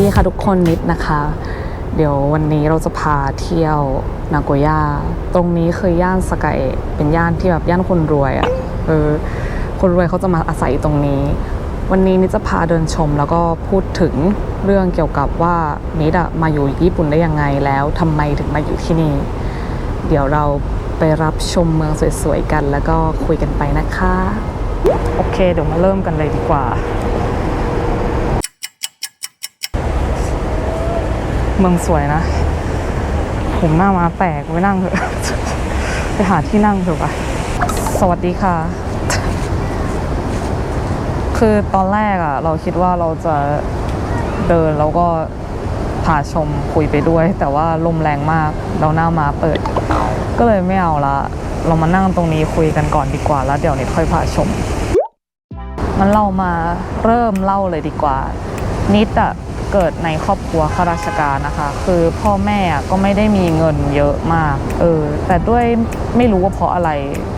ดีค่ะทุกคนนิดนะคะ เดี๋ยววันนี้เราจะพาเที่ยวนาโกย่า ตรงนี้คือย่านสกาเอะเป็นย่านที่แบบย่านคนรวยอะ่ะเออคนรวยเขาจะมาอาศัยตรงนี้ วันนี้นิดจะพาเดินชมแล้วก็พูดถึงเรื่องเกี่ยวกับว่านิดอะมาอยู่ญี่ปุ่นได้ยังไงแล้วทำไมถึงมาอยู่ที่นี่ เดี๋ยวเราไปรับชมเมืองสวยๆกัน แล้วก็คุยกันไปนะคะ โอเค เดี๋ยวมาเริ่มกันเลยดีกว่า เมืองสวยนะ ผมหน้ามาแตกไปนั่งเถอะไปหาที่นั่งเถอะปะสวัสดีค่ะ คือตอนแรกอะเราคิดว่าเราจะเดินแล้วก็พาชมคุยไปด้วย แต่ว่าลมแรงมากเราหน้ามาเปิด ก็เลยไม่เอาละ เรามานั่งตรงนี้คุยกันก่อนดีกว่า แล้วเดี๋ยวนิดค่อยพาชมมันเรามาเริ่มเล่าเลยดีกว่า นิดอะ เกิดในครอบครัวข้าราชการนะคะ คือพ่อแม่ก็ไม่ได้มีเงินเยอะมาก เออ แต่ด้วยไม่รู้ว่าเพราะอะไร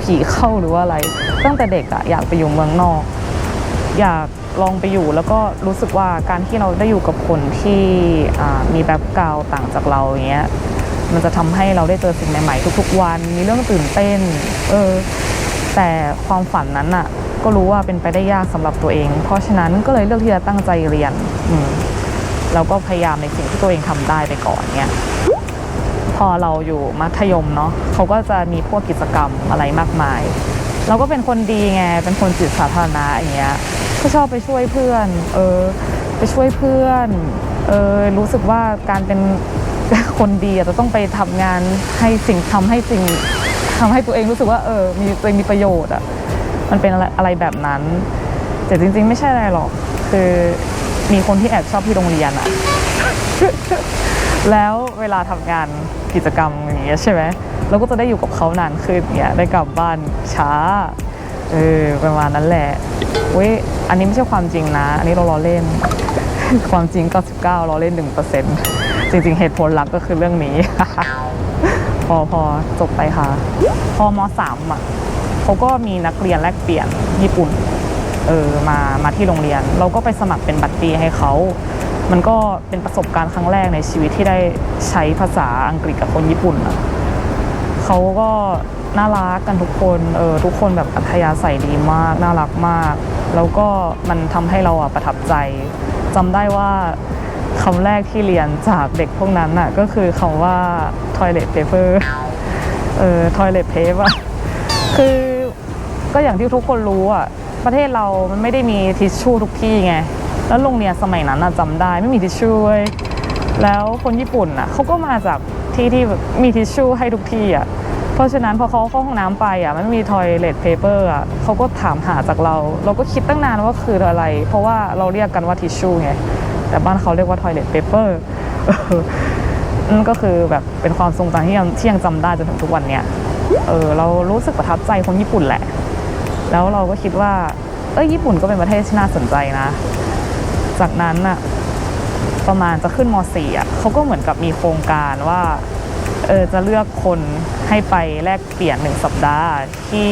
ผีเข้าหรือว่าอะไร ตั้งแต่เด็กอะอยากไปอยู่เมืองนอก อยากลองไปอยู่แล้วก็รู้สึกว่าการที่เราได้อยู่กับคนที่มีแบ็คกราวต่างจากเราอย่างเงี้ยมันจะทำให้เราได้เจอสิ่งใหม่ๆทุกๆวัน มีเรื่องตื่นเต้น เออ แต่ความฝันนั้นอะก็รู้ว่าเป็นไปได้ยากสำหรับตัวเอง เพราะฉะนั้นก็เลยเลือกที่จะตั้งใจเรียน อืม แล้วก็พยายามในสิ่งที่ตัวเองทำได้ไปก่อนเนี่ยพอเราอยู่มัธยมเนาะเขาก็จะมีพวกกิจกรรมอะไรมากมาย เราก็เป็นคนดีไงเป็นคนจิตสาธารณะอย่างเงี้ยก็ชอบไปช่วยเพื่อน เออ ไปช่วยเพื่อนเออรู้สึกว่าการเป็นคนดีอะจะต้องไปทำงานให้สิ่งทำให้สิ่งทำให้ตัวเองรู้สึกว่าเออมีตัวเองมีประโยชน์อะมันเป็นอะไรอะไรแบบนั้น แต่จริง ๆ ไม่ใช่อะไรหรอก คือ มีคนที่แอบชอบที่โรงเรียนอะแล้วเวลาทำงานกิจกรรมอย่างเงี้ยใช่ไหมเราก็จะได้อยู่กับเขานานขึ้นเนี่ยได้กลับบ้านช้าเออประมาณนั้นแหละเว้ยอันนี้ไม่ใช่ความจริงนะ อันนี้เราล้อเล่น ความจริง 99ล้อเล่น1%จริง ๆ เหตุผลหลักก็คือเรื่องนี้ พอพอจบไปค่ะ พอมสามอะเขาก็มีนักเรียนแลกเปลี่ยนญี่ปุ่น เออมามาที่โรงเรียน เราก็ไปสมัครเป็นบัตรดีให้เขา มันก็เป็นประสบการณ์ครั้งแรกในชีวิตที่ได้ใช้ภาษาอังกฤษกับคนญี่ปุ่นอะเขาก็น่ารักกันทุกคนเออทุกคนแบบอัธยาศัยดีมาก น่ารักมาก แล้วก็มันทำให้เราอะประทับใจจำได้ว่าคำแรกที่เรียนจากเด็กพวกนั้นน่ะก็คือคำว่า toilet paper เออ toilet paper คือก็อย่างที่ทุกคนรู้อะ ประเทศเรามันไม่ได้มีทิชชู่ทุกที่ไง แล้วโรงเรียนสมัยนั้นน่ะจำได้ไม่มีทิชชู่เว้ยแล้วคนญี่ปุ่นอะเขาก็มาจากที่ที่แบบมีทิชชู่ให้ทุกที่อะเพราะฉะนั้นพอเขาเข้าห้องน้ำไปอะมันไม่มีทอยเลทเพเปอร์อะเขาก็ถามหาจากเรา เราก็คิดตั้งนานว่าคืออะไร เพราะว่าเราเรียกกันว่าทิชชู่ไงแต่บ้านเขาเรียกว่าทอยเลทเพเปอร์นั่นก็คือแบบเป็นความทรงจำที่ยังที่ยังจำได้จนถึงทุกวันเนี้ยเออเรารู้สึกประทับใจคนญี่ปุ่นแหละ แล้วเราก็คิดว่า เอ้ยญี่ปุ่นก็เป็นประเทศที่น่าสนใจนะ จากนั้นน่ะประมาณจะขึ้นม .4 อะเขาก็เหมือนกับมีโครงการว่าเออจะเลือกคนให้ไปแลกเปลี่ยนหนึ่งสัปดาห์ที่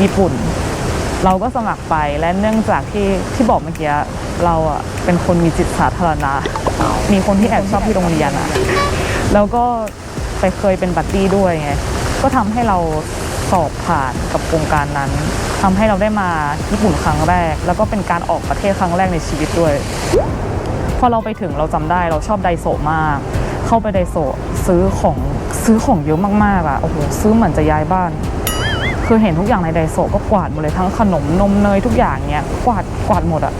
ญี่ปุ่น เราก็สมัครไปและเนื่องจากที่ที่บอกเมื่อกี้เราอะเป็นคนมีจิตสาธารณะ มีคนที่แอบชอบที่โรงเรียนอะแล้วก็ไปเคยเป็นบัดดี้ด้วยไงก็ทำให้เรา สอบผ่านกับโครงการนั้นทำให้เราได้มาญี่ปุ่นครั้งแรก แล้วก็เป็นการออกประเทศครั้งแรกในชีวิตด้วย พอเราไปถึงเราจำได้เราชอบไดโซมาก เข้าไปไดโซซื้อของซื้อของเยอะมากๆอะโอ้โหซื้อเหมือนจะย้ายบ้าน คือเห็นทุกอย่างในไดโซก็กวาดหมดเลยทั้งขนมนมเนยทุกอย่างเนี้ยกวาดกวาดหมดอะ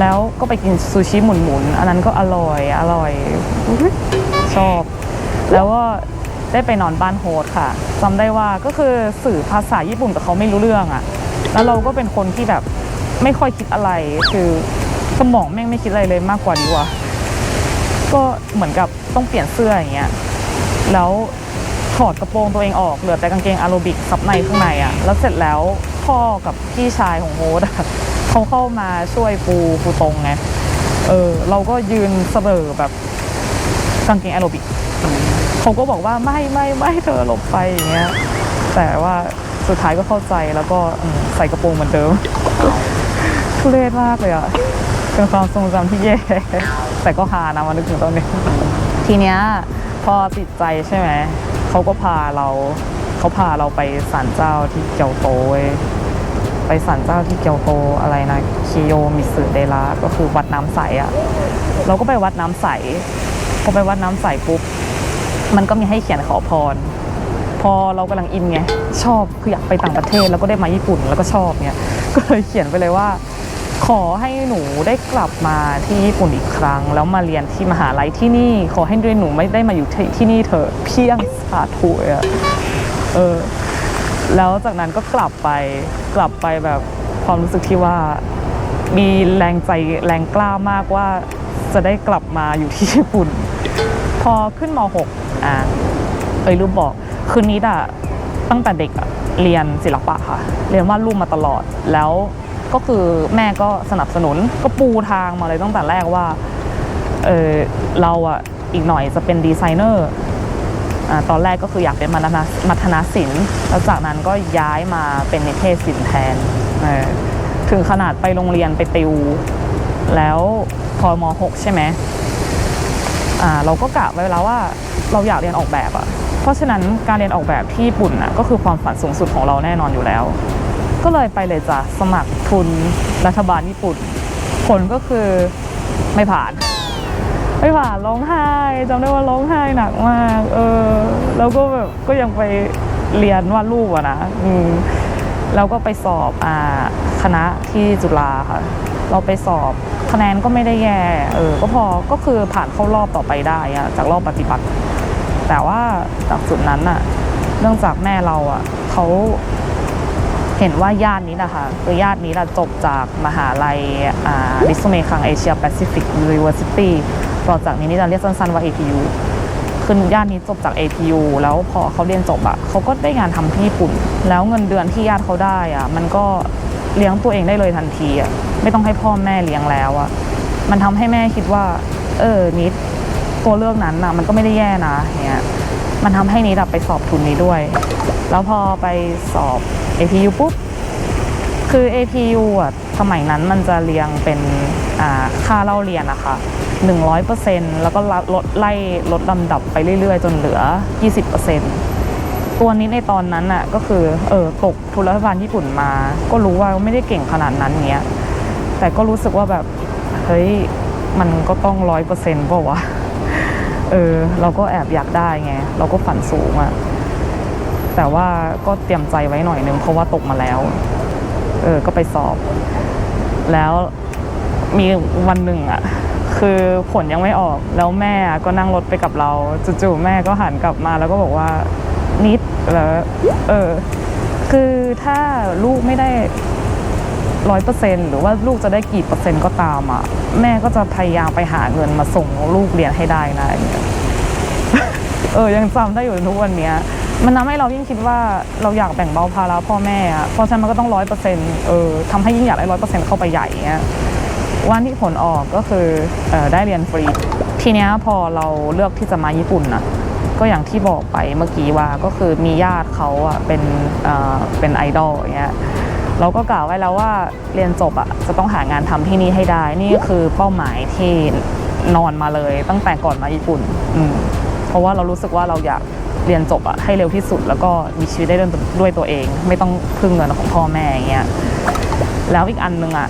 แล้วก็ไปกินซูชิหมุนๆ อันนั้นก็อร่อย อร่อย ชอบ แล้วก็ ได้ไปนอนบ้านโฮสค่ะจำได้ว่าก็คือสื่อภาษาญี่ปุ่นกับเขาไม่รู้เรื่องอะ่ะ แล้วเราก็เป็นคนที่แบบไม่ค่อยคิดอะไร คือสมองแม่งไม่คิดอะไรเลยมากกว่าดีกว่าก็เหมือนกับต้องเปลี่ยนเสื้ออย่างเงี้ย แล้วถอดกระโปรงตัวเองออกเหลือแต่กางเกงอาโรบิกซับในข้างในอะ่ะ แล้วเสร็จแล้วพ่อกับพี่ชายของโฮสเขาเข้ามาช่วยปูปูตรงไง เออเราก็ยืนเสลอแบบกางเกงแอโรบิก เขาก็บอกว่าไม่ไม่ไม่เธอหลบไปอย่างเงี้ยแต่ว่าสุดท้ายก็เข้าใจแล้วก็ใส่กระโปรงเหมือนเดิมทุเรศมากเลยอะเป็นความทรงจำที่แย่แต่ก็ฮานะมานึกถึงตอนนี้ ทีเนี้ยพอติดใจใช่ไหมเขาก็พาเราเขาพาเราไปศาลเจ้าที่เกียวโตเว้ยไปศาลเจ้าที่เกียวโตอะไรนะคิโยมิสึเดระก็คือวัดน้ำใสอะเราก็ไปวัดน้ำใสพอไปวัดน้ำใสปุ๊บ มันก็มีให้เขียนขอพร พอเรากำลังอินไงชอบคืออยากไปต่างประเทศแล้วก็ได้มาญี่ปุ่นแล้วก็ชอบเนี่ยก็เลยเขียนไปเลยว่า ขอให้หนูได้กลับมาที่ญี่ปุ่นอีกครั้ง แล้วมาเรียนที่มหาลัยที่นี่ ขอให้ด้วยหนูไม่ได้มาอยู่ที่ที่นี่เถอะเพียงสาธุอะเออแล้วจากนั้นก็กลับไปกลับไปแบบความรู้สึกที่ว่ามีแรงใจแรงกล้ามากว่าจะได้กลับมาอยู่ที่ญี่ปุ่น พอขึ้นม .6 อะเอ้ยรูปบอกคืนนี้อะตั้งแต่เด็กอะเรียนศิลปะค่ะ เรียนวาดรูปมาตลอดแล้วก็คือแม่ก็สนับสนุนก็ปูทางมาเลยตั้งแต่แรกว่าเออเราอะอีกหน่อยจะเป็นดีไซเนอร์ตอนแรกก็คืออยากเป็นมัธนามัธนาศิลป์แล้วจากนั้นก็ย้ายมาเป็นนิเทศศิลป์แทน ถึงขนาดไปโรงเรียนไปติว แล้วพอม .6 ใช่ไหม เราก็กะไว้แล้วว่าเราอยากเรียนออกแบบอะเพราะฉะนั้นการเรียนออกแบบที่ญี่ปุ่นอะก็คือความฝันสูงสุดของเราแน่นอนอยู่แล้ว ก็เลยไปเลยจ้ะสมัครทุนรัฐบาลญี่ปุ่น ผลก็คือไม่ผ่าน ไม่ผ่านร้องไห้จำได้ว่าร้องไห้หนักมากเออแล้วก็แบบก็ยังไปเรียนวาดรูปอะนะอืมแล้วก็ไปสอบอ่าคณะที่จุฬาค่ะ เราไปสอบคะแนนก็ไม่ได้แย่เออก็พอก็คือผ่านเข้ารอบต่อไปได้อะจากรอบปฏิบัติ แต่ว่าจากจุดนั้นอะเนื่องจากแม่เราอะเขาเห็นว่าญาตินี้นะคะคือญาตินี้นะจบจากมหาลัยอ่าดิสเมคังเอเชียแปซิฟิกยูนิเวอร์ซิตี้ต่อจากนี้นี่จะเรียกสั้นๆว่า APU คือญาตินี้จบจาก APU แล้วพอเขาเรียนจบอะเขาก็ได้งานทำที่ญี่ปุ่น แล้วเงินเดือนที่ญาติเขาได้อะมันก็ เลี้ยงตัวเองได้เลยทันทีอะไม่ต้องให้พ่อแม่เลี้ยงแล้วอะมันทำให้แม่คิดว่า เออนิดตัวเลือกนั้นอะมันก็ไม่ได้แย่นะเนี่ยมันทำให้นิดไปสอบทุนนี้ด้วย แล้วพอไปสอบ APU ปุ๊บคือ APU อะสมัยนั้นมันจะเรียงเป็นอ่าค่าเล่าเรียนนะคะ100%แล้วก็ลดไล่ลดลำดับไปเรื่อยๆ จนเหลือ 20% ตัวนี้ในตอนนั้นอะก็คือเออตกทุนรัฐบาลญี่ปุ่นมา ก็รู้ว่าไม่ได้เก่งขนาดนั้นเนี้ยแต่ก็รู้สึกว่าแบบเฮ้ยมันก็ต้องร้อยเปอร์เซ็นต์ป่าวะเออเราก็แอบอยากได้ไง เราก็ฝันสูงอะแต่ว่าก็เตรียมใจไว้หน่อยนึงเพราะว่าตกมาแล้ว เออก็ไปสอบ แล้วมีวันหนึ่งอะคือผลยังไม่ออกแล้วแม่ก็นั่งรถไปกับเราจู่ๆแม่ก็หันกลับมาแล้วก็บอกว่า นิดแล้วเออคือถ้าลูกไม่ได้ร้อยเปอร์เซ็นหรือว่าลูกจะได้กี่เปอร์เซ็นต์ก็ตามอะ แม่ก็จะพยายามไปหาเงินมาส่งลูกเรียนให้ได้นะอย่างเงี้ยเออยังจำได้อยู่ทุกวันเนี้ย มันทำให้เรายิ่งคิดว่าเราอยากแบ่งเบาภาระพ่อแม่อะเพราะฉะนั้นมันก็ต้องร้อยเปอร์เซ็นต์เออทำให้ยิ่งอยากได้ร้อยเปอร์เซ็นต์เข้าไปใหญ่เงี้ยวันที่ผลออกก็คือออได้เรียนฟรี ทีเนี้ยพอเราเลือกที่จะมาญี่ปุ่นนะ ก็อย่างที่บอกไปเมื่อกี้ว่าก็คือมีญาติเขาอะเป็นเอ่อเป็นไอดอลอย่างเงี้ยเราก็กล่าวไว้แล้วว่าเรียนจบอะจะต้องหางานทำที่นี่ให้ได้ นี่คือเป้าหมายที่นอนมาเลย ตั้งแต่ก่อนมาญี่ปุ่นอืมเพราะว่าเรารู้สึกว่าเราอยากเรียนจบอะให้เร็วที่สุด แล้วก็มีชีวิตได้ด้วยตัวเอง ไม่ต้องพึ่งเงินของพ่อแม่อย่างเงี้ยแล้วอีกอันหนึงอะ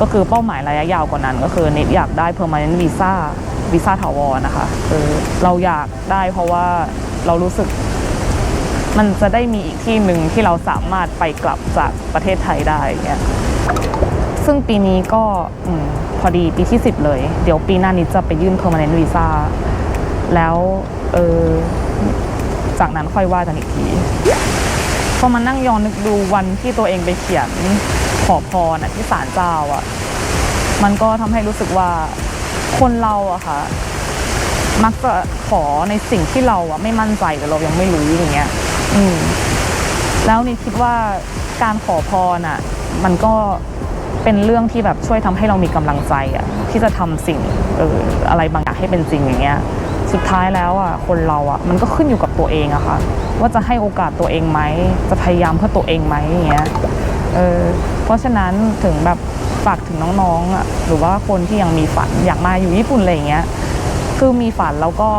ก็คือเป้าหมายระยะยาวกว่านั้น ก็คือนิดอยากได้ permanent visa วีซ่าถาวรนะคะคือเราอยากได้เพราะว่าเรารู้สึก มันจะได้มีอีกที่หนึ่งที่เราสามารถไปกลับจากประเทศไทยได้เงี้ยซึ่งปีนี้ก็อพอดีปีที่ 10 เลย เดี๋ยวปีหน้านี้จะไปยื่น permanent visa แล้วเออจากนั้นค่อยว่ากันอีกทีพอมานั่งย้อนนึกดูวันที่ตัวเองไปเขียนขอพรอะที่ศาลเจ้าอะมันก็ทำให้รู้สึกว่า คนเราอะค่ะ มักจะขอในสิ่งที่เราอะไม่มั่นใจหรือเรายังไม่รู้อย่างเงี้ย อืม แล้วนี่คิดว่าการขอพรอะมันก็เป็นเรื่องที่แบบช่วยทำให้เรามีกำลังใจอะที่จะทำสิ่งเอออะไรบางอย่างให้เป็นจริงอย่างเงี้ย สุดท้ายแล้วอะคนเราอะมันก็ขึ้นอยู่กับตัวเองอะค่ะ ว่าจะให้โอกาสตัวเองไหมจะพยายามเพื่อตัวเองไหมอย่างเงี้ยเออเพราะฉะนั้นถึงแบบ ฝากถึงน้องๆอะหรือว่าคนที่ยังมีฝันอยากมาอยู่ญี่ปุ่นอะไรอย่างเงี้ยคือมีฝันแล้วก็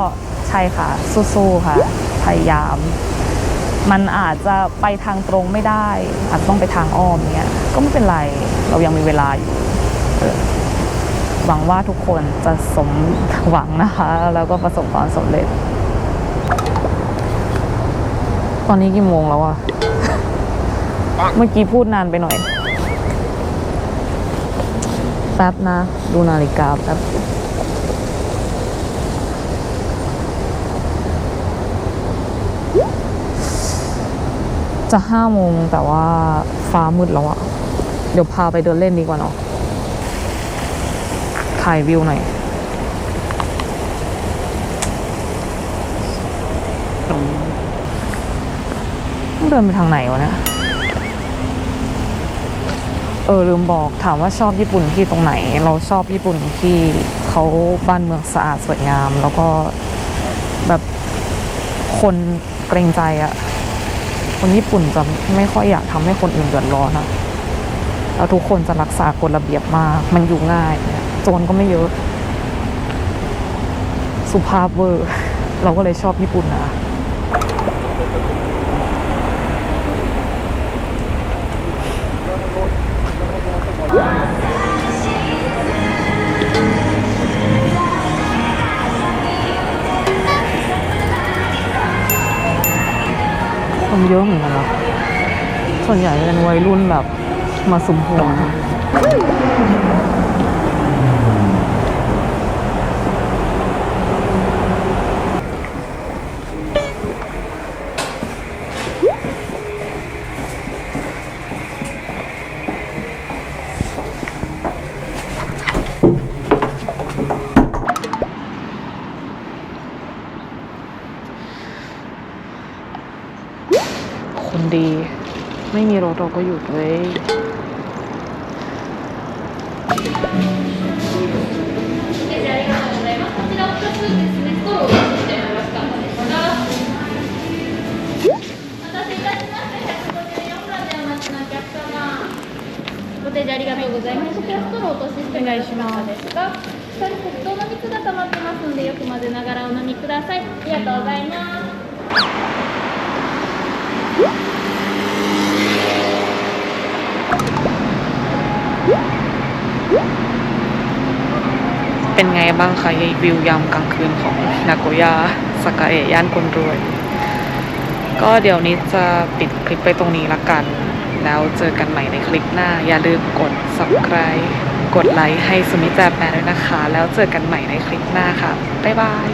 ใช่ค่ะสู้ๆค่ะ พยายาม มันอาจจะไปทางตรงไม่ได้ อาจจะต้องไปทางอ้อมเนี้ยก็ไม่เป็นไรเรายังมีเวลาอยู่เออหวังว่าทุกคนจะสมหวังนะคะ แล้วก็ประสบความสำเร็จ ตอนนี้กี่โมงแล้วอะเมื่อกี้พูดนานไปหน่อย แป๊บนะ ดูนาฬิกาแป๊บจะห้าโมงแต่ว่าฟ้ามืดแล้วอะเดี๋ยวพาไปเดินเล่นดีกว่าเนาะถ่ายวิวหน่อยต้องเดินไปทางไหนวะเนี่ย เออลืมบอกถามว่าชอบญี่ปุ่นที่ตรงไหน เราชอบญี่ปุ่นที่เขาบ้านเมืองสะอาดสวยงาม แล้วก็แบบคนเกรงใจอะคนญี่ปุ่นจะไม่ค่อยอยากทำให้คนอื่นเดือดร้อนอะแล้วทุกคนจะรักษากฎระเบียบมาก มันอยู่ง่าย โจรก็ไม่เยอะ สุภาพเวอร์ เราก็เลยชอบญี่ปุ่นนะ คนเยอะเหมือนกันนะส่วนใหญ่เป็นวัยรุ่นแบบมาสุมหวง ดี ไม่มีรถเราก็หยุดเว้ย 先生ありがとうございます。こちら2つですね、ストローをしてもよろしかったですか。お待たせいたしました。154番でお待ちのお客様。ご提示ありがとうございます。こちらストローとシステムよろしかったですか。下に黒糖の蜜が溜まってますので、よく混ぜながらお飲みください。ありがとうございます。 เป็นไงบ้างคะวิวยามกลางคืนของนาโกย่าสกาเอะย่านคนรวย ก็เดี๋ยวนี้จะปิดคลิปไปตรงนี้ละกัน แล้วเจอกันใหม่ในคลิปหน้า อย่าลืมกด subscribe กดไลค์ให้สุมิแจแปนด้วยนะคะ แล้วเจอกันใหม่ในคลิปหน้าค่ะ บ๊ายบาย